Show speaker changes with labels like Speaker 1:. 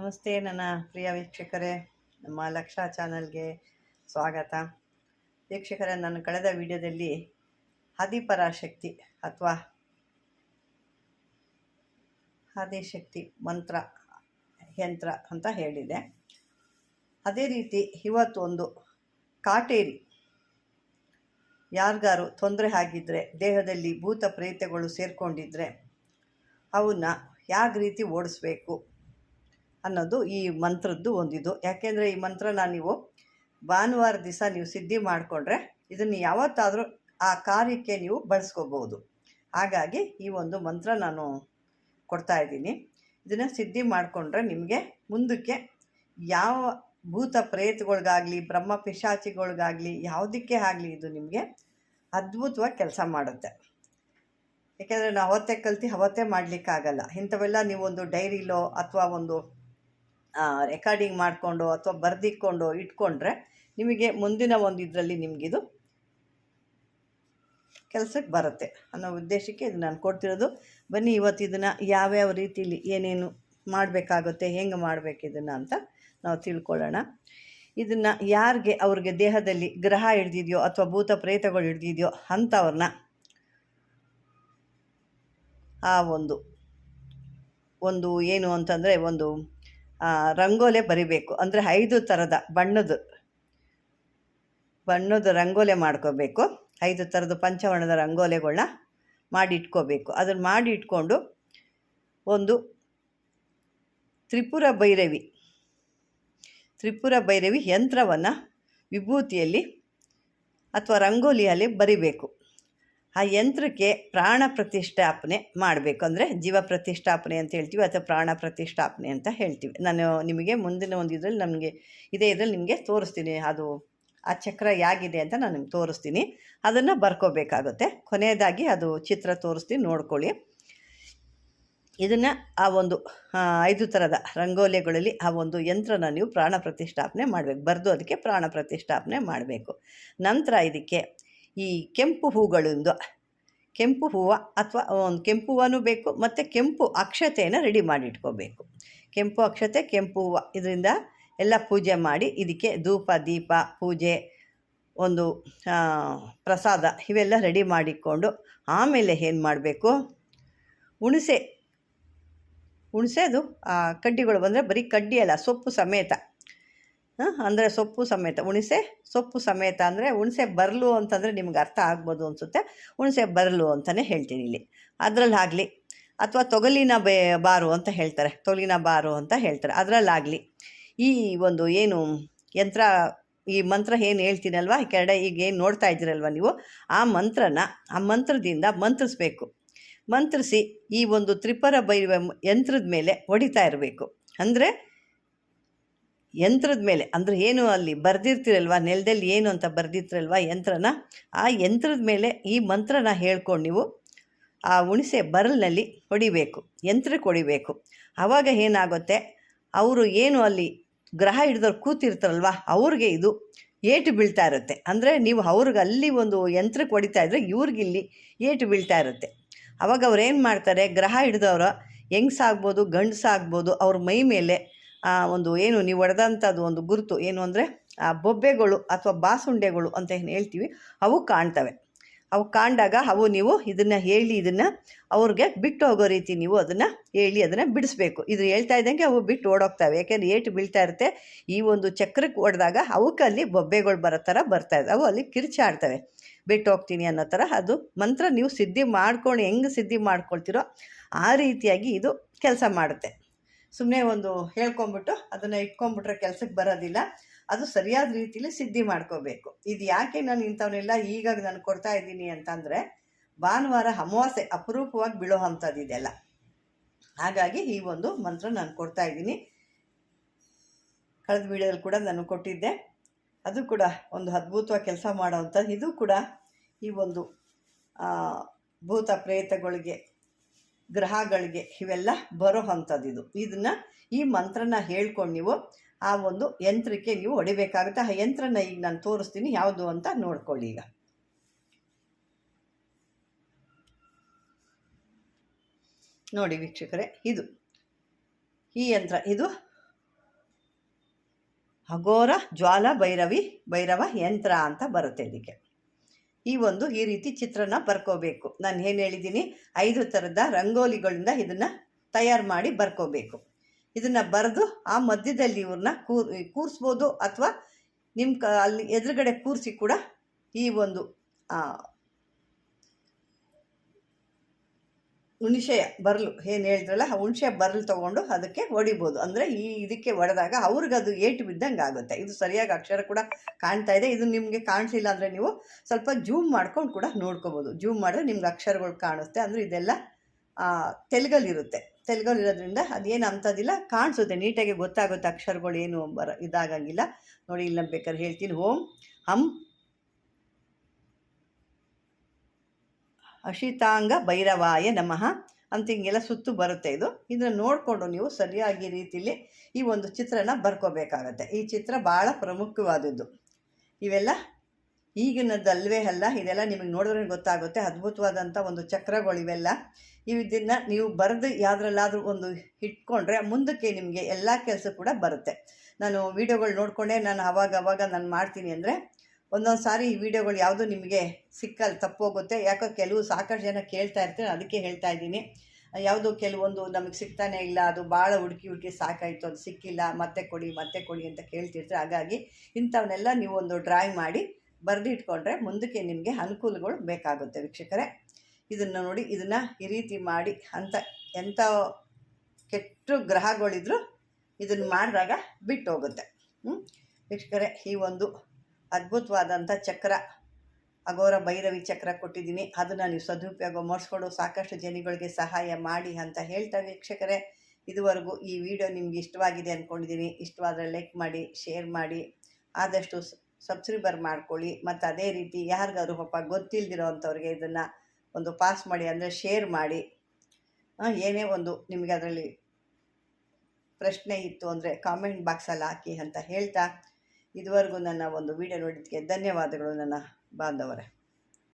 Speaker 1: ನಮಸ್ತೆ ನನ್ನ ಪ್ರಿಯ ವೀಕ್ಷಕರೇ, ನಮ್ಮ ಲಕ್ಷ ಚಾನಲ್ಗೆ ಸ್ವಾಗತ. ವೀಕ್ಷಕರೇ, ನಾನು ಕಳೆದ ವಿಡಿಯೋದಲ್ಲಿ ಹದಿಪರಾಶಕ್ತಿ ಅಥವಾ ಹದಿಶಕ್ತಿ ಮಂತ್ರ, ಯಂತ್ರ ಅಂತ ಹೇಳಿದೆ. ಅದೇ ರೀತಿ ಇವತ್ತು ಒಂದು ಕಾಟೇರಿ. ಯಾರಿಗಾರು ತೊಂದರೆ ಆಗಿದ್ದರೆ ದೇಹದಲ್ಲಿ ಭೂತ ಪ್ರೇತಗಳು ಸೇರಿಕೊಂಡಿದ್ರೆ, ಅವನ್ನ ಯಾವ ರೀತಿ ಓಡಿಸ್ಬೇಕು? ಅನ್ನೋದು ಈ ಮಂತ್ರದ್ದು ಒಂದಿದು. ಯಾಕೆಂದರೆ ಈ ಮಂತ್ರನ ನೀವು ಭಾನುವಾರ ದಿವಸ ನೀವು ಸಿದ್ಧಿ ಮಾಡಿಕೊಂಡ್ರೆ ಇದನ್ನು ಯಾವತ್ತಾದರೂ ಆ ಕಾರ್ಯಕ್ಕೆ ನೀವು ಬಳಸ್ಕೋಬೋದು. ಹಾಗಾಗಿ ಈ ಒಂದು ಮಂತ್ರ ನಾನು ಕೊಡ್ತಾ ಇದ್ದೀನಿ. ಇದನ್ನು ಸಿದ್ಧಿ ಮಾಡಿಕೊಂಡ್ರೆ ನಿಮಗೆ ಮುಂದಕ್ಕೆ ಯಾವ ಭೂತ ಪ್ರೇತಗಳಿಗಾಗಲಿ, ಬ್ರಹ್ಮ ಪಿಶಾಚಿಗಳಿಗಾಗಲಿ, ಯಾವುದಕ್ಕೆ ಆಗಲಿ ಇದು ನಿಮಗೆ ಅದ್ಭುತವಾಗಿ ಕೆಲಸ ಮಾಡುತ್ತೆ. ಯಾಕೆಂದರೆ ನಾವು ಅವತ್ತೇ ಕಲ್ತು ಅವತ್ತೇ ಮಾಡಲಿಕ್ಕಾಗಲ್ಲ. ಇಂಥವೆಲ್ಲ ನೀವೊಂದು ಡೈರಿಲೋ ಅಥವಾ ಒಂದು ರೆಕಾರ್ಡಿಂಗ್ ಮಾಡಿಕೊಂಡು ಅಥವಾ ಬರೆದಿಕ್ಕೊಂಡು ಇಟ್ಕೊಂಡ್ರೆ ನಿಮಗೆ ಮುಂದಿನ ಒಂದು ಇದರಲ್ಲಿ ನಿಮಗಿದು ಕೆಲಸಕ್ಕೆ ಬರುತ್ತೆ ಅನ್ನೋ ಉದ್ದೇಶಕ್ಕೆ ಇದು ನಾನು ಕೊಡ್ತಿರೋದು. ಬನ್ನಿ ಇವತ್ತು ಇದನ್ನು ಯಾವ್ಯಾವ ರೀತಿಲಿ ಏನೇನು ಮಾಡಬೇಕಾಗುತ್ತೆ, ಹೆಂಗೆ ಮಾಡಬೇಕು ಇದನ್ನು ಅಂತ ನಾವು ತಿಳ್ಕೊಳ್ಳೋಣ. ಇದನ್ನು ಯಾರಿಗೆ ಅವ್ರಿಗೆ ದೇಹದಲ್ಲಿ ಗ್ರಹ ಹಿಡ್ದಿದೆಯೋ ಅಥವಾ ಭೂತ ಪ್ರೇತಗಳು ಹಿಡ್ದಿದೆಯೋ ಅಂಥವ್ರನ್ನ ಆ ಒಂದು ಒಂದು ಏನು ಅಂತಂದರೆ ಒಂದು ರಂಗೋಲೆ ಬರಿಬೇಕು. ಅಂದರೆ ಐದು ಥರದ ಬಣ್ಣದ ಬಣ್ಣದ ರಂಗೋಲೆ ಮಾಡ್ಕೋಬೇಕು. ಐದು ಥರದ ಪಂಚವರ್ಣದ ರಂಗೋಲೆಗಳನ್ನ ಮಾಡಿ ಇಟ್ಕೋಬೇಕು ಅದನ್ನು ಮಾಡಿ ಇಟ್ಕೊಂಡು ಒಂದು ತ್ರಿಪುರ ಭೈರವಿ ತ್ರಿಪುರ ಭೈರವಿ ಯಂತ್ರವನ್ನು ವಿಭೂತಿಯಲ್ಲಿ ಅಥವಾ ರಂಗೋಲಿಯಲ್ಲಿ ಬರಿಬೇಕು. ಆ ಯಂತ್ರಕ್ಕೆ ಪ್ರಾಣ ಪ್ರತಿಷ್ಠಾಪನೆ ಮಾಡಬೇಕು. ಅಂದರೆ ಜೀವ ಪ್ರತಿಷ್ಠಾಪನೆ ಅಂತ ಹೇಳ್ತೀವಿ ಅಥವಾ ಪ್ರಾಣ ಪ್ರತಿಷ್ಠಾಪನೆ ಅಂತ ಹೇಳ್ತೀವಿ. ನಾನು ನಿಮಗೆ ಮುಂದಿನ ಒಂದು ಇದರಲ್ಲಿ ನಮಗೆ, ಇದೇ ಇದರಲ್ಲಿ ನಿಮಗೆ ತೋರಿಸ್ತೀನಿ. ಅದು ಆ ಚಕ್ರ ಯಾಗಿದೆ ಅಂತ ನಾನು ನಿಮ್ಗೆ ತೋರಿಸ್ತೀನಿ. ಅದನ್ನು ಬರ್ಕೋಬೇಕಾಗುತ್ತೆ. ಕೊನೆಯದಾಗಿ ಅದು ಚಿತ್ರ ತೋರಿಸ್ತೀನಿ, ನೋಡ್ಕೊಳ್ಳಿ. ಇದನ್ನು ಆ ಒಂದು ಐದು ಥರದ ರಂಗೋಲಿಗಳಲ್ಲಿ ಆ ಒಂದು ಯಂತ್ರನ ನೀವು ಪ್ರಾಣ ಪ್ರತಿಷ್ಠಾಪನೆ ಮಾಡಬೇಕು. ಬರೆದು ಅದಕ್ಕೆ ಪ್ರಾಣ ಪ್ರತಿಷ್ಠಾಪನೆ ಮಾಡಬೇಕು. ನಂತರ ಇದಕ್ಕೆ ಈ ಕೆಂಪು ಹೂಗಳಿಂದ, ಕೆಂಪು ಹೂವು ಅಥವಾ ಒಂದು ಕೆಂಪು ಹೂವನೂ ಬೇಕು ಮತ್ತು ಕೆಂಪು ಅಕ್ಷತೆಯನ್ನು ರೆಡಿ ಮಾಡಿ ಇಟ್ಕೋಬೇಕು ಕೆಂಪು ಅಕ್ಷತೆ, ಕೆಂಪು ಹೂವು, ಇದರಿಂದ ಎಲ್ಲ ಪೂಜೆ ಮಾಡಿ ಇದಕ್ಕೆ ಧೂಪ, ದೀಪ, ಪೂಜೆ, ಒಂದು ಪ್ರಸಾದ ಇವೆಲ್ಲ ರೆಡಿ ಮಾಡಿಕೊಂಡು ಆಮೇಲೆ ಏನು ಮಾಡಬೇಕು? ಹುಣಸೆ ಹುಣಸೆದು ಕಡ್ಡಿಗಳು ಬಂದರೆ ಬರೀ ಕಡ್ಡಿ ಅಲ್ಲ, ಸೊಪ್ಪು ಸಮೇತ. ಅಂದರೆ ಸೊಪ್ಪು ಸಮೇತ. ಹುಣಸೆ ಸೊಪ್ಪು ಸಮೇತ ಅಂದರೆ ಹುಣಸೆ ಬರಲು ಅಂತಂದರೆ ನಿಮ್ಗೆ ಅರ್ಥ ಆಗ್ಬೋದು ಅನಿಸುತ್ತೆ. ಹುಣಸೆ ಬರಲು ಅಂತಲೇ ಹೇಳ್ತೀನಿ ಇಲ್ಲಿ. ಅದರಲ್ಲಿ ಆಗಲಿ. ಅಥವಾ ತೊಗಲಿನ ಬೇ, ಬಾರು ಅಂತ ಹೇಳ್ತಾರೆ. ತೊಗಲಿನ ಬಾರು ಅಂತ ಹೇಳ್ತಾರೆ. ಅದರಲ್ಲಾಗಲಿ. ಈ ಒಂದು ಏನು ಯಂತ್ರ, ಈ ಮಂತ್ರ ಏನು ಹೇಳ್ತೀನಲ್ವ? ಈ ಕೆರಡೆ ಈಗ ಏನು ನೋಡ್ತಾ ಇದ್ದೀರಲ್ವ ನೀವು? ಆ ಮಂತ್ರನ, ಆ ಮಂತ್ರದಿಂದ ಮಂತ್ರಿಸ್ಬೇಕು. ಮಂತ್ರಿಸಿ ಈ ಒಂದು ತ್ರಿಪರ ಬೈರುವ ಯಂತ್ರದ ಮೇಲೆ ಹೊಡಿತಾ ಇರಬೇಕು. ಅಂದರೆ ಯಂತ್ರದ ಮೇಲೆ, ಅಂದರೆ ಏನು ಅಲ್ಲಿ ಬರೆದಿರ್ತೀರಲ್ವ? ನೆಲದಲ್ಲಿ ಏನು ಅಂತ ಬರೆದಿರ್ತೀರಲ್ವ ಯಂತ್ರನ? ಆ ಯಂತ್ರದ ಮೇಲೆ ಈ ಮಂತ್ರನ ಹೇಳ್ಕೊಂಡು ನೀವು ಆ ಹುಣಸೆ ಬರಲ್ನಲ್ಲಿ ಹೊಡಿಬೇಕು, ಯಂತ್ರಕ್ಕೆ ಹೊಡಿಬೇಕು. ಆವಾಗ ಏನಾಗುತ್ತೆ? ಅವರು ಏನು ಅಲ್ಲಿ ಗ್ರಹ ಹಿಡಿದವ್ರು ಕೂತಿರ್ತಾರಲ್ವ? ಅವ್ರಿಗೆ ಇದು ಏಟು ಬೀಳ್ತಾ ಇರುತ್ತೆ. ಅಂದರೆ ನೀವು ಅವ್ರಿಗೆ ಅಲ್ಲಿ ಒಂದು ಯಂತ್ರಕ್ಕೆ ಹೊಡಿತಾ ಇದ್ದರೆ ಇವ್ರಿಗಿಲ್ಲಿ ಏಟು ಬೀಳ್ತಾ ಇರುತ್ತೆ. ಅವಾಗ ಅವ್ರು ಏನು ಮಾಡ್ತಾರೆ? ಗ್ರಹ ಹಿಡಿದವರು ಹೆಂಗ್ಸಾಗ್ಬೋದು ಗಂಡಸಾಗ್ಬೋದು ಅವ್ರ ಮೈ ಮೇಲೆ ಒಂದು ಏನು ನೀವು ಒಡೆದಂಥದ್ದು ಒಂದು ಗುರುತು ಏನು ಅಂದರೆ, ಆ, ಬೊಬ್ಬೆಗಳು ಅಥವಾ ಬಾಸುಂಡೆಗಳು ಅಂತ ಏನು ಹೇಳ್ತೀವಿ, ಅವು ಕಾಣ್ತವೆ. ಅವು ಕಾಣ್ದಾಗ ಅವು ನೀವು ಇದನ್ನು ಹೇಳಿ ಇದನ್ನು ಅವ್ರಿಗೆ ಬಿಟ್ಟು ಹೋಗೋ ರೀತಿ ನೀವು ಅದನ್ನು ಹೇಳಿ ಅದನ್ನು ಬಿಡಿಸ್ಬೇಕು. ಇದು ಹೇಳ್ತಾ ಇದ್ದಂಗೆ ಅವು ಬಿಟ್ಟು ಓಡೋಗ್ತವೆ. ಯಾಕೆಂದರೆ ಏಟು ಬೀಳ್ತಾ ಇರುತ್ತೆ. ಈ ಒಂದು ಚಕ್ರಕ್ಕೆ ಹೊಡೆದಾಗ ಅವಕ್ಕಲ್ಲಿ ಬೊಬ್ಬೆಗಳು ಬರೋ ಥರ ಬರ್ತಾ ಅವು ಅಲ್ಲಿ ಕಿರ್ಚಾಡ್ತವೆ. ಬಿಟ್ಟು ಹೋಗ್ತೀನಿ ಅನ್ನೋ ಥರ ಅದು ಮಂತ್ರ ನೀವು ಸಿದ್ಧಿ ಮಾಡ್ಕೊಂಡು ಹೆಂಗೆ ಸಿದ್ಧಿ ಮಾಡ್ಕೊಳ್ತೀರೋ ಆ ರೀತಿಯಾಗಿ ಇದು ಕೆಲಸ ಮಾಡುತ್ತೆ. ಸುಮ್ಮನೆ ಒಂದು ಹೇಳ್ಕೊಂಬಿಟ್ಟು ಅದನ್ನು ಇಟ್ಕೊಂಡ್ಬಿಟ್ರೆ ಕೆಲಸಕ್ಕೆ ಬರೋದಿಲ್ಲ. ಅದು ಸರಿಯಾದ ರೀತಿಲಿ ಸಿದ್ಧಿ ಮಾಡ್ಕೋಬೇಕು. ಇದು ಯಾಕೆ ನಾನು ಇಂಥವನ್ನೆಲ್ಲ ಈಗ ನಾನು ಕೊಡ್ತಾ ಇದ್ದೀನಿ ಅಂತಂದರೆ, ಭಾನುವಾರ ಅಮಾವಾಸ್ಯೆ ಅಪರೂಪವಾಗಿ ಬೀಳೋ ಅಂಥದ್ದು ಇದೆಲ್ಲ. ಹಾಗಾಗಿ ಈ ಒಂದು ಮಂತ್ರ ನಾನು ಕೊಡ್ತಾ ಇದ್ದೀನಿ. ಕಳೆದ ವಿಡಿಯೋದಲ್ಲಿ ಕೂಡ ನಾನು ಕೊಟ್ಟಿದ್ದೆ. ಅದು ಕೂಡ ಒಂದು ಅದ್ಭುತವಾಗಿ ಕೆಲಸ ಮಾಡೋವಂಥದ್ದು ಇದು ಕೂಡ ಈ ಒಂದು ಭೂತ ಪ್ರೇತಗಳಿಗೆ ಗ್ರಹಗಳಿಗೆ ಇವೆಲ್ಲ ಬರೋ ಅಂಥದ್ದಿದು. ಇದು ಇದನ್ನು ಈ ಮಂತ್ರನ ಹೇಳ್ಕೊಂಡು ನೀವು ಆ ಒಂದು ಯಂತ್ರಕ್ಕೆ ನೀವು ಹೊಡಿಬೇಕಾಗುತ್ತೆ. ಆ ಯಂತ್ರನ ಈಗ ನಾನು ತೋರಿಸ್ತೀನಿ ಯಾವುದು ಅಂತ ನೋಡ್ಕೊಳ್ಳಿ ಈಗ. ನೋಡಿ ವೀಕ್ಷಕರೇ, ಇದು ಈ ಯಂತ್ರ, ಇದು ಅಘೋರ ಜ್ವಾಲ ಭೈರವಿ ಭೈರವ ಯಂತ್ರ ಅಂತ ಬರುತ್ತೆ ಇದಕ್ಕೆ. ಈ ಒಂದು, ಈ ರೀತಿ ಚಿತ್ರನ ಬರ್ಕೋಬೇಕು. ನಾನು ಏನು ಹೇಳಿದ್ದೀನಿ? ಐದು ಥರದ ರಂಗೋಲಿಗಳಿಂದ ಇದನ್ನು ತಯಾರು ಮಾಡಿ ಬರ್ಕೋಬೇಕು. ಇದನ್ನು ಬರೆದು ಆ ಮಧ್ಯದಲ್ಲಿ ಇವ್ರನ್ನ ಕೂರ್ ಕೂರಿಸ್ಬೋದು ಅಥವಾ ನಿಮ್ಮ ಅಲ್ಲಿ ಎದುರುಗಡೆ ಕೂರಿಸಿ ಕೂಡ ಈ ಒಂದು ಆ, ಹುಣಸೆಯ ಬರಲು, ಏನು ಹೇಳಿದ್ರಲ್ಲ ಹುಣಸೆ ಬರಲು ತೊಗೊಂಡು ಅದಕ್ಕೆ ಹೊಡಿಬೋದು ಅಂದರೆ ಈ ಇದಕ್ಕೆ ಹೊಡೆದಾಗ ಅವ್ರಿಗೆ ಅದು ಏಟು ಬಿದ್ದಂಗೆ ಆಗುತ್ತೆ. ಇದು ಸರಿಯಾಗಿ ಅಕ್ಷರ ಕೂಡ ಕಾಣ್ತಾ ಇದೆ. ಇದು ನಿಮಗೆ ಕಾಣಿಸಿಲ್ಲ ಅಂದರೆ ನೀವು ಸ್ವಲ್ಪ ಜೂಮ್ ಮಾಡ್ಕೊಂಡು ಕೂಡ ನೋಡ್ಕೋಬೋದು. ಜೂಮ್ ಮಾಡಿದ್ರೆ ನಿಮ್ಗೆ ಅಕ್ಷರಗಳು ಕಾಣುತ್ತೆ. ಅಂದರೆ ಇದೆಲ್ಲ ತೆಲುಗಲ್ಲಿರುತ್ತೆ. ತೆಲುಗಲ್ಲಿರೋದ್ರಿಂದ ಅದೇನು ಅಂಥದ್ದಿಲ್ಲ, ಕಾಣಿಸುತ್ತೆ. ನೀಟಾಗಿ ಗೊತ್ತಾಗುತ್ತೆ ಅಕ್ಷರಗಳು ಏನು ಬರ ಇದಾಗಂಗಿಲ್ಲ. ನೋಡಿ ಇಲ್ಲ ಬೇಕಾದ್ರೆ ಹೇಳ್ತೀನಿ. ಓಂ ಹಂ ಅಶಿತಾಂಗ ಭೈರವಾಯ ನಮಃ ಅಂತ ಹಿಂಗೆಲ್ಲ ಸುತ್ತು ಬರುತ್ತೆ ಇದು. ಇದನ್ನು ನೋಡಿಕೊಂಡು ನೀವು ಸರಿಯಾಗಿ ರೀತಿಯಲ್ಲಿ ಈ ಒಂದು ಚಿತ್ರನ ಬರ್ಕೋಬೇಕಾಗತ್ತೆ. ಈ ಚಿತ್ರ ಭಾಳ ಪ್ರಮುಖವಾದದ್ದು. ಇವೆಲ್ಲ ಈಗಿನದಲ್ವೇ ಅಲ್ಲ, ಇದೆಲ್ಲ ನಿಮಗೆ ನೋಡಿದ್ರೆ ಗೊತ್ತಾಗುತ್ತೆ. ಅದ್ಭುತವಾದಂಥ ಒಂದು ಚಕ್ರಗಳು ಇವೆಲ್ಲ. ಇದನ್ನು ನೀವು ಬರೆದು ಯಾವುದ್ರಲ್ಲಾದರೂ ಒಂದು ಇಟ್ಕೊಂಡ್ರೆ ಮುಂದಕ್ಕೆ ನಿಮಗೆ ಎಲ್ಲ ಕೆಲಸ ಕೂಡ ಬರುತ್ತೆ. ನಾನು ವೀಡಿಯೋಗಳು ನೋಡಿಕೊಂಡೇ ನಾನು ಅವಾಗ ಅವಾಗ ನಾನು ಮಾಡ್ತೀನಿ ಅಂದರೆ ಒಂದೊಂದು ಸಾರಿ ಈ ವಿಡಿಯೋಗಳು ಯಾವುದು ನಿಮಗೆ ಸಿಕ್ಕಲ್ಲ ತಪ್ಪೋಗುತ್ತೆ. ಯಾಕೋ ಕೆಲವು ಸಾಕಷ್ಟು ಜನ ಕೇಳ್ತಾ ಇರ್ತಾರೆ, ಅದಕ್ಕೆ ಹೇಳ್ತಾ ಇದ್ದೀನಿ. ಯಾವುದು ಕೆಲವೊಂದು ನಮಗೆ ಸಿಗ್ತಾನೆ ಇಲ್ಲ, ಅದು ಭಾಳ ಹುಡುಕಿ ಹುಡುಕಿ ಸಾಕಾಯಿತು, ಅದು ಸಿಕ್ಕಿಲ್ಲ, ಮತ್ತೆ ಕೊಡಿ ಮತ್ತೆ ಕೊಡಿ ಅಂತ ಕೇಳ್ತಿರ್ತಾರೆ. ಹಾಗಾಗಿ ಇಂಥವನ್ನೆಲ್ಲ ನೀವು ಒಂದು ಡ್ರಾಯಿಂಗ್ ಮಾಡಿ ಬರೆದು ಇಟ್ಕೊಂಡ್ರೆ ಮುಂದಕ್ಕೆ ನಿಮಗೆ ಅನುಕೂಲಗಳು ಬೇಕಾಗುತ್ತೆ ವೀಕ್ಷಕರೇ. ಇದನ್ನು ನೋಡಿ, ಇದನ್ನು ಈ ರೀತಿ ಮಾಡಿ ಅಂತ ಎಂಥ ಕೆಟ್ಟ ಗ್ರಹಗಳಿದ್ರು ಇದನ್ನು ಮಾಡಿದಾಗ ಬಿಟ್ಟು ಹೋಗುತ್ತೆ ವೀಕ್ಷಕರೇ, ಈ ಒಂದು ಅದ್ಭುತವಾದಂಥ ಚಕ್ರ, ಅಘೋರ ಭೈರವಿ ಚಕ್ರ ಕೊಟ್ಟಿದ್ದೀನಿ. ಅದನ್ನು ನೀವು ಸದುಪಯೋಗ ಮಾಡಿಸ್ಕೊಂಡು ಸಾಕಷ್ಟು ಜನಗಳಿಗೆ ಸಹಾಯ ಮಾಡಿ ಅಂತ ಹೇಳ್ತಾ ವೀಕ್ಷಕರೇ, ಇದುವರೆಗೂ ಈ ವಿಡಿಯೋ ನಿಮ್ಗೆ ಇಷ್ಟವಾಗಿದೆ ಅಂದ್ಕೊಂಡಿದ್ದೀನಿ ಇಷ್ಟವಾದರೆ ಲೈಕ್ ಮಾಡಿ ಶೇರ್ ಮಾಡಿ, ಆದಷ್ಟು ಸಬ್ಸ್ಕ್ರೈಬರ್ ಮಾಡ್ಕೊಳ್ಳಿ. ಮತ್ತು ಅದೇ ರೀತಿ ಯಾರಿಗಾದ್ರು ಪಾಪ ಗೊತ್ತಿಲ್ಲದಿರೋ ಅಂಥವ್ರಿಗೆ ಇದನ್ನು ಒಂದು ಪಾಸ್ ಮಾಡಿ ಅಂದರೆ ಶೇರ್ ಮಾಡಿ. ಏನೇ ಒಂದು ನಿಮಗೆ ಅದರಲ್ಲಿ ಪ್ರಶ್ನೆ ಇತ್ತು ಅಂದರೆ ಕಾಮೆಂಟ್ ಬಾಕ್ಸಲ್ಲಿ ಹಾಕಿ ಅಂತ ಹೇಳ್ತಾ ಇದುವರೆಗೂ ನನ್ನ ಒಂದು ವಿಡಿಯೋ ನೋಡಿದ್ದಕ್ಕೆ ಧನ್ಯವಾದಗಳು ನನ್ನ ಬಾಂಧವರೇ.